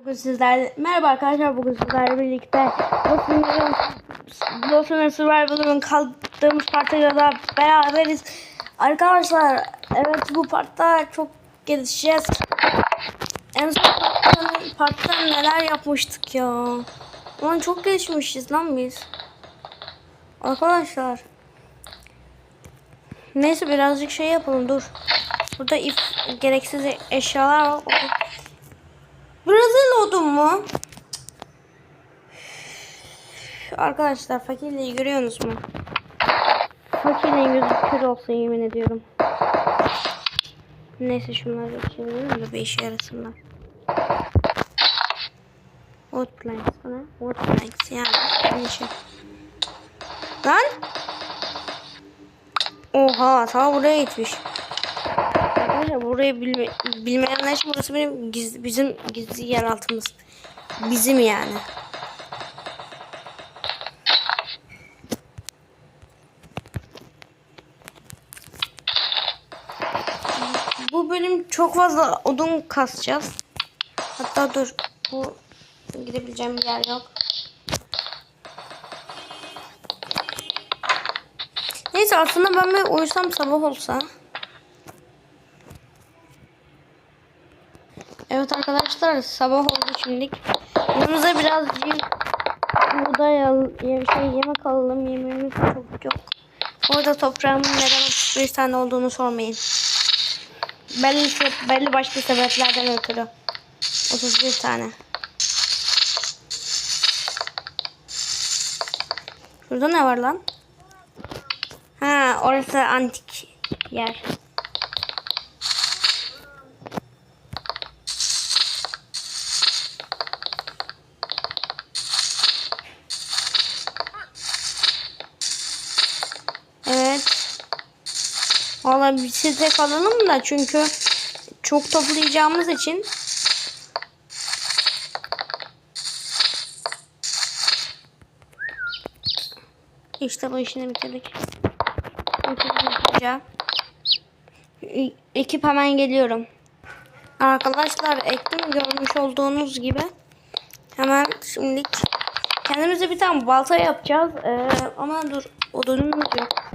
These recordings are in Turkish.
Bugün sizlerle merhaba arkadaşlar bugün sizlerle birlikte Lofin'in Survival'ın kaldığımız partıyla da beraberiz. Arkadaşlar evet bu partta çok gelişeceğiz. En son parttan, parttan neler yapmıştık ya. Lan çok gelişmişiz lan biz. Arkadaşlar. Neyse birazcık şey yapalım dur. Burada if gereksiz eşyalar var. Brazil odun mu? Arkadaşlar fakirliği görüyorsunuz mu? Fakirliğin gözü kör olsa yemin ediyorum. Neyse şunları geçelim de bir işe yarasınlar. Bu ne? Wood planks yani. aynı şey. Lan! Oha ta buraya gitmiş. Arkadaşlar burayı bilme, bilmeyenler için burası benim gizli, bizim gizli yer altımız. Bizim yani. Bu bölüm çok fazla odun kasacağız. Hatta dur bu gidebileceğim bir yer yok. Neyse aslında ben bir uyusam sabah olsa. Evet arkadaşlar sabah oldu şimdilik. Yanımıza birazcık buğday şey yemek alalım. Yemeğimiz çok yok. Orada toprağımın neden 35 tane olduğunu sormayın. Belli, belli başka sebeplerden ötürü. 31 tane. Şurada ne var lan? Ha orası antik yer. Evet. Size kalalım da çünkü çok toplayacağımız için İşte bu işini bitirdik. E- Ekip hemen geliyorum. Arkadaşlar ektim görmüş olduğunuz gibi. Hemen şimdilik kendimize bir tane balta yapacağız. Ee, ama dur odunumuz yok.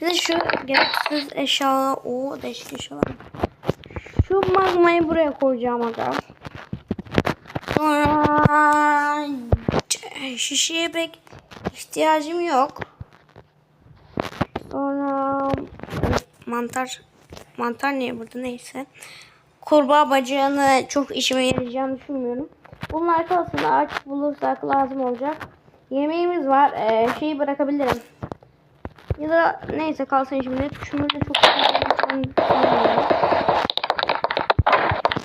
Bir şu gereksiz eşya, o değişik eşyalar. Şu magmayı buraya koyacağım aga. Sonra şişeye pek ihtiyacım yok. Sonra mantar mantar niye burada neyse. Kurbağa bacağını çok işime yarayacağını düşünmüyorum. Bunlar kalsın ağaç bulursak lazım olacak. Yemeğimiz var. Ee, şeyi bırakabilirim. Ya da neyse kalsın şimdi. Şunu da çok.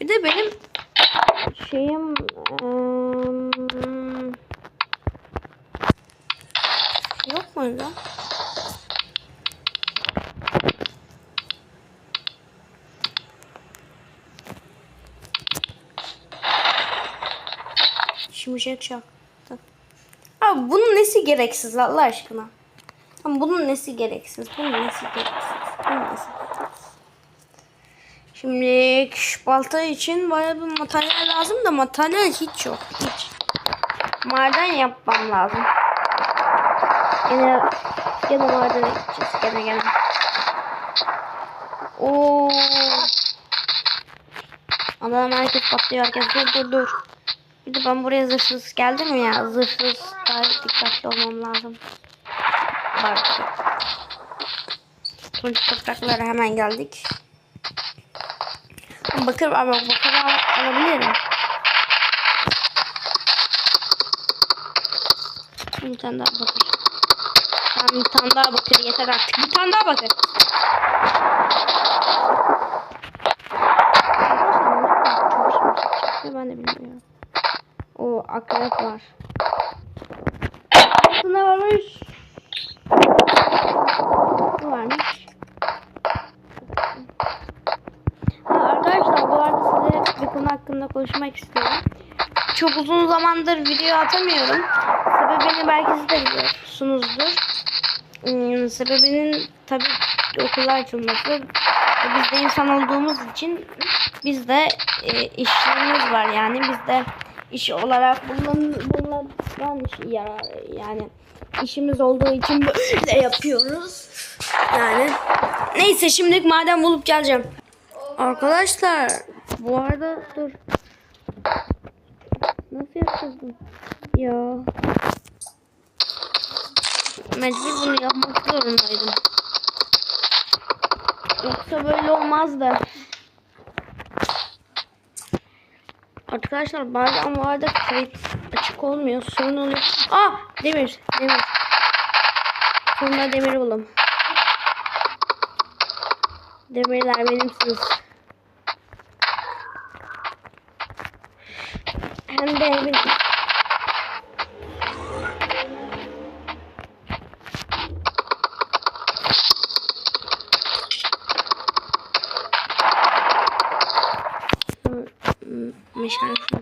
Bir de benim şeyim eee, yok muydu? Şimşek çaktı. Abi bunun nesi gereksiz Allah aşkına? Ama bunun nesi gereksiz? Bunun nesi gereksiz? Bunun nesi gereksiz? Şimdi balta için bayağı bir materyal lazım da materyal hiç yok. Hiç. Maden yapmam lazım. Gene, gene madene gideceğiz. Gene gene. Oo. Adam herkes patlıyor. Herkes dur dur dur. Bir de ben buraya zırhsız geldim ya. Zırhsız daha dikkatli olmam lazım. Bak. Sonuç topraklara hemen geldik. Bakır bak bakır al- alabilirim. Bir tane daha bakır. Bir tane daha bakır yeter artık. Bir tane daha bakır. Ben de bilmiyorum. O akrep var. Aslında varmış. Bu varmış. Ha, arkadaşlar bu arada size bir konu hakkında konuşmak istiyorum. Çok uzun zamandır video atamıyorum. Sebebini belki siz de biliyorsunuzdur. Hmm, sebebinin tabii okullar açılması. Biz de insan olduğumuz için bizde e, işimiz var yani bizde iş olarak bunun bunlardan yarar yani işimiz olduğu için böyle yapıyoruz. Yani neyse şimdilik maden bulup geleceğim. Arkadaşlar bu arada dur. Nasıl yapacağız bunu? Ya. Mecbur bunu yapmak zorundaydım. Yoksa böyle olmazdı. Arkadaşlar bazen bu arada kayıt açık olmuyor. Sorun oluyor. Ah demir. Demir. Sonunda demir buldum. Demirler benimsiniz. Hem de. Meşale şu.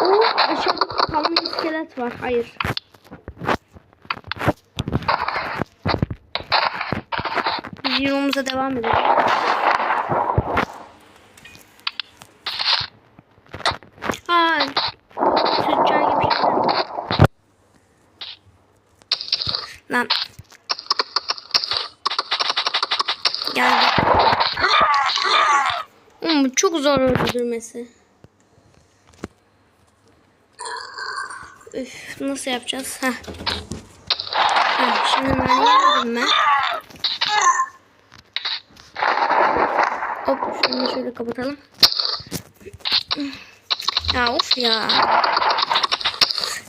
Oo, aşağıda kalın iskelet var. Hayır. Biz yolumuza devam edelim. Ha, tüccar gibi şeyler. Lan. Geldi. Oğlum bu çok zor öldürmesi. Üf, nasıl yapacağız? Heh. Heh, şimdi yemedim ben. Hop şunu şöyle kapatalım. Ya of ya.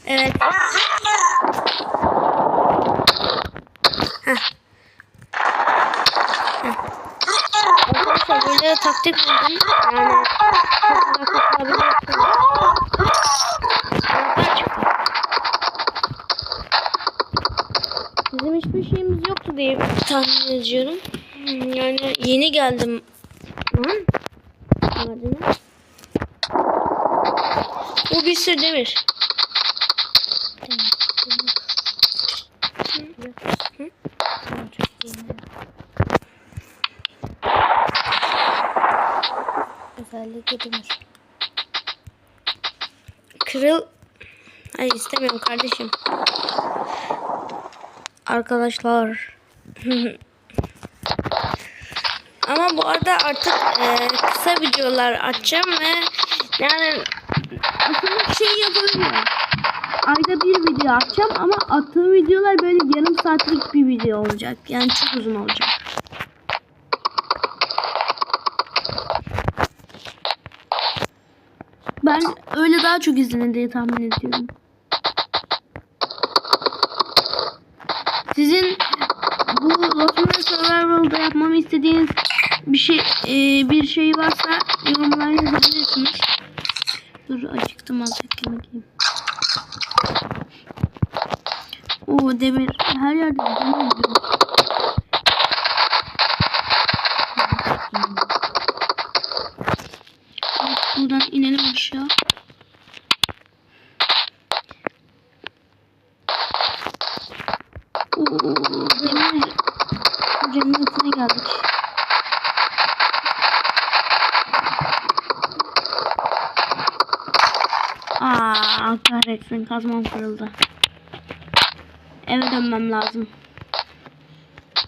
Evet. Heh. Arkadaşlar böyle taktik buldum. Bizim hiçbir şeyimiz yoktu diye tahmin ediyorum. Hmm, Yani yeni geldim. Lan. Bu bir sürü demir. Hı? Özellikle demir. Kırıl. Hayır istemiyorum kardeşim. Arkadaşlar. Ama bu arada artık e, kısa videolar açacağım ve yani aslında şey yapabilirim. Ayda bir video atacağım ama attığım videolar böyle yarım saatlik bir video olacak. Yani çok uzun olacak. Ben öyle daha çok izlenir diye tahmin ediyorum. Sizin bu Lost Survival'da yapmamı istediğiniz bir şey e, bir şey varsa yorumlara yazabilirsiniz. Dur acıktım azıcık yemek yiyeyim. Oo demir her yerde demir var. Buradan inelim aşağı. Oo, demir cennetine geldik. Aa, kahretsin kazmam kırıldı. Eve dönmem lazım.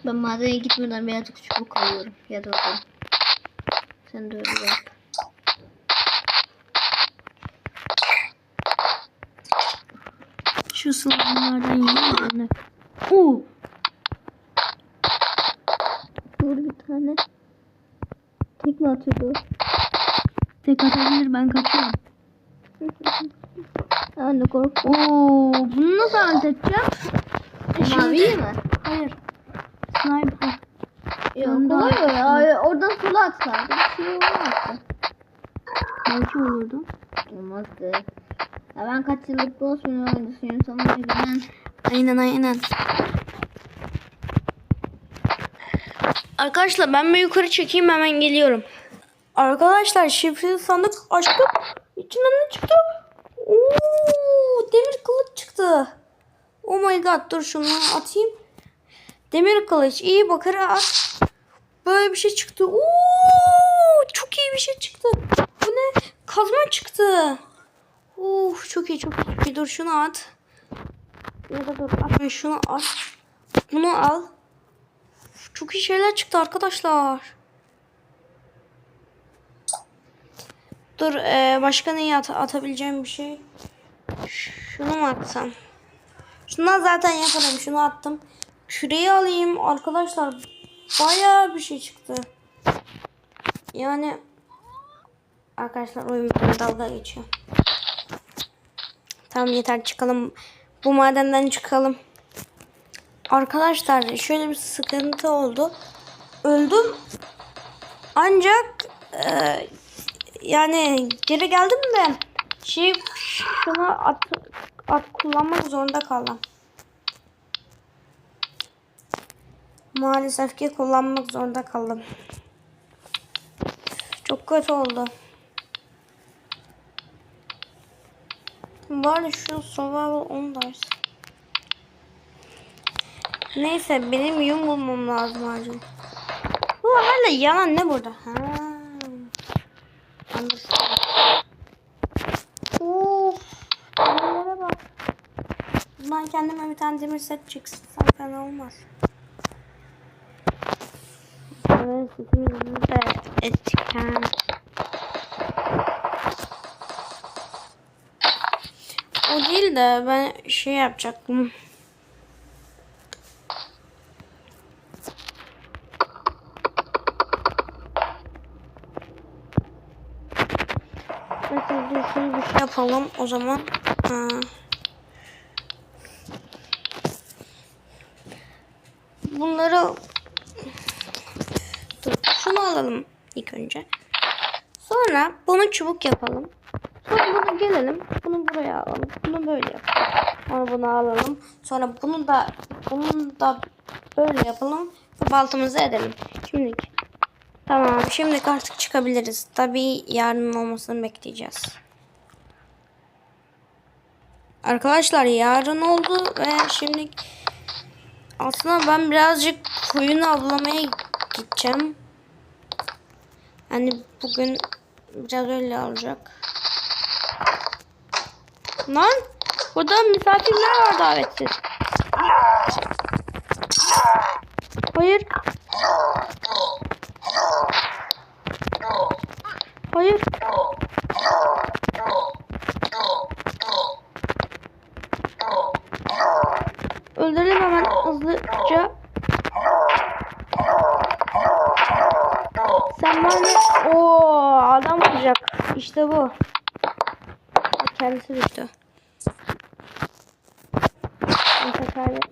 Ben madene gitmeden birazcık çubuk alıyorum. Ya da oradan. Sen de öyle yap. Şu slime'lardan yiyeyim. Oo, Vur bir tane. Tekme atıyordu. tek atabilir ben kaçıyorum. Anne korkma. Oo, bunu nasıl alt edeceğim? E Mavi mi? Hayır. Sniper. Yok kolay ya. Oradan sola atsaydı bir şey olmazdı. Belki olurdu. Olmazdı. Ya ben kaç yıllık boss oyuncusuyum sana yüzünden. Aynen aynen. Arkadaşlar ben bir yukarı çekeyim hemen geliyorum. Arkadaşlar şifreli sandık açtım. İçinden ne çıktı? Oh my god dur şunu atayım. Demir kılıç. iyi bakır at. Böyle bir şey çıktı. Oo, çok iyi bir şey çıktı. Bu ne? Kazma çıktı. Uf, çok iyi çok iyi. çok. Dur şunu at. Ya da dur atma şunu at. Bunu al. Çok iyi şeyler çıktı arkadaşlar. Dur e, başka neyi at atabileceğim bir şey? Şunu mu atsam? Şundan zaten yaparım. Şunu attım. Küreği alayım arkadaşlar. Bayağı bir şey çıktı. Yani arkadaşlar oyun dalga geçiyor. Tamam yeter çıkalım. Bu madenden çıkalım. Arkadaşlar şöyle bir sıkıntı oldu. Öldüm. Ancak e, yani geri geldim de şey şunu at, at kullanmak zorunda kaldım. Maalesef ki kullanmak zorunda kaldım. Çok kötü oldu. Bari şu survival 10 ders. Neyse benim yum bulmam lazım acil. Bu hala yalan ne burada? Ha. Anladım. Of. Demirlere bak. Ben kendime bir tane demir set çıksın. Fena olmaz. Evet, ettik. ha. O değil de ben şey yapacaktım. Bakın bir şey yapalım o zaman. Ha. Bunları dur şunu alalım ilk önce. Sonra bunu çubuk yapalım. Sonra bunu gelelim. Bunu buraya alalım. Bunu böyle yapalım. Sonra bunu alalım. Sonra bunu da bunu da böyle yapalım. Ve baltamızı edelim. Şimdi Tamam şimdi artık çıkabiliriz. Tabii yarın olmasını bekleyeceğiz. Arkadaşlar yarın oldu ve şimdi aslında ben birazcık koyun avlamaya gideceğim. Hani bugün biraz öyle olacak. Lan burada misafirler var davetsiz. Hayır. Hayır. Öldürelim hemen hızlıca. Sen bana o adam vuracak. İşte bu. Kendisi düştü.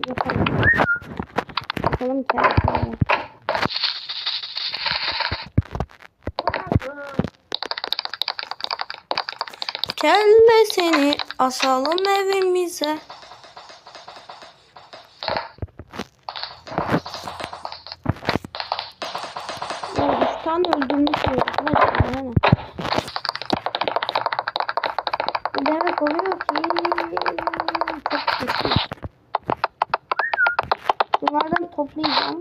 Yapalım. Bakalım kendisine. Kelle seni asalım evimize. Ya üç tane öldürmüş arkadaşlar yani. Bu demek oluyor ki çok güçlü. Bunlardan toplayacağım.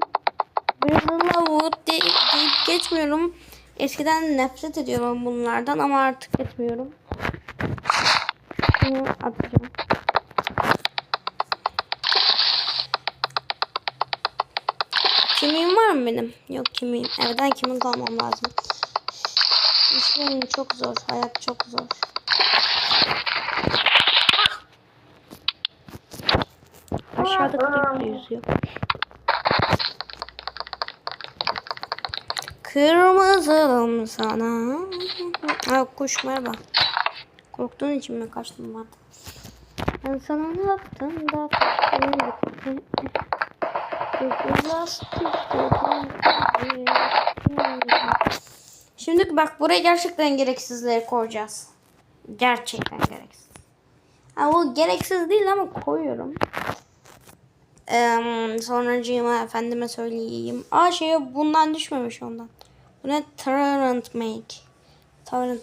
Brazil'la wood de- deyip geçmiyorum. Eskiden nefret ediyorum bunlardan ama artık etmiyorum. Şunu atacağım. Kimiğim var mı benim? Yok kimiğim. Evden kimin kalmam lazım. İşlerim çok zor. Hayat çok zor. Aşağıda creeper yüzüyor. Kırmızılım sana. Ha, kuş merhaba. Korktuğun için mi kaçtım ben? Ben sana ne yaptım da. Şimdi bak buraya gerçekten gereksizleri koyacağız. Gerçekten gereksiz. Ha, o gereksiz değil ama koyuyorum. Ee, sonracığıma efendime söyleyeyim. Aa şey bundan düşmemiş ondan. Bu ne? Torrent make. Torrent.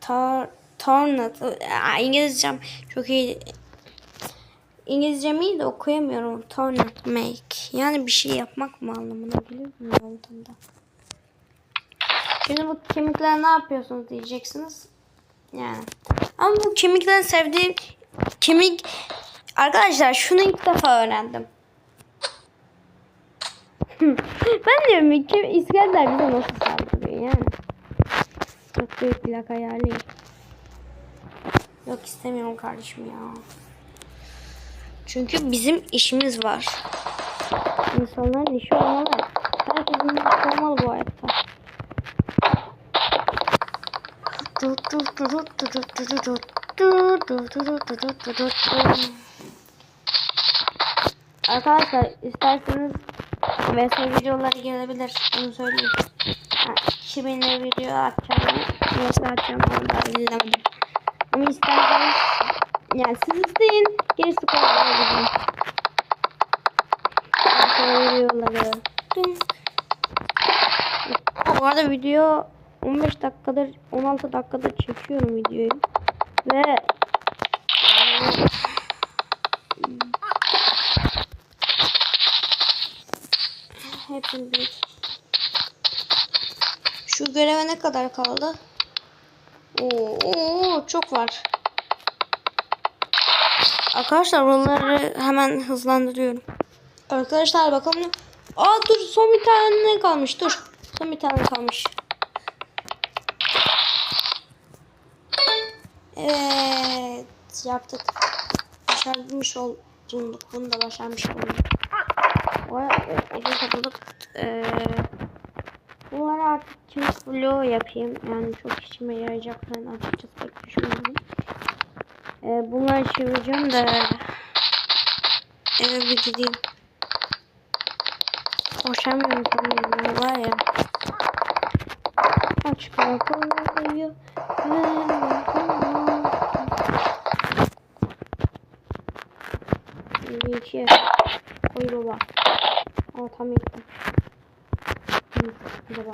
Tor, torrent. İngilizcem çok iyi. İngilizcem iyi de okuyamıyorum. Tornat make. Yani bir şey yapmak mı anlamına geliyor mu olduğunda? Şimdi bu kemikler ne yapıyorsunuz diyeceksiniz. Yani. Ama bu kemiklerin sevdiğim kemik arkadaşlar şunu ilk defa öğrendim. Ben diyorum ki İskender bize nasıl saldırıyor yani. Çok büyük plak hayali. Yok istemiyorum kardeşim ya. Çünkü bizim işimiz var. İnsanların işi olmalı. Herkesin işi olmalı bu hayatta. Arkadaşlar isterseniz VS videoları gelebilir. Onu söyleyeyim. Ha, kiminle video atacağım, nasıl atacağım onu da bilemedim. Ama isterseniz yani siz isteyin. Gerisi kolay bizim. VS videoları. Dın. Bu arada video 15 dakikadır 16 dakikadır çekiyorum videoyu. Ve Hepsini büyük. Şu göreve ne kadar kaldı? Oo, oo, çok var. Arkadaşlar bunları hemen hızlandırıyorum. Arkadaşlar bakalım. Aa dur son bir tane kalmış. Dur. Son bir tane kalmış. Evet. Yaptık. Başarmış olduk. Bunu da başarmış olduk. Vay, odun topladık. Ee, bunları artık kimlik bloğu yapayım. Yani çok işime yarayacaklarını açıkçası pek düşünmüyorum. Ee, bunları çevireceğim de eve bir gideyim. Koşamıyorum sanırım var ya. Aç kapıyı. Bir iki. Koy Aa tam yaptım. Hı, baba.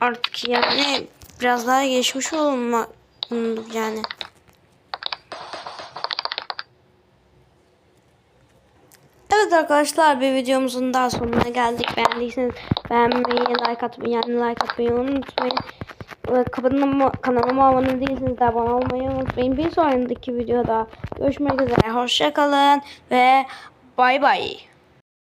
Artık yani biraz daha geçmiş olma yani. Evet arkadaşlar bir videomuzun daha sonuna geldik. Beğendiyseniz beğenmeyi, like atmayı, yani like atmayı unutmayın. Kanalıma, kanalıma abone değilseniz de abone olmayı unutmayın. Bir sonraki videoda görüşmek üzere. Hoşçakalın ve bay bay.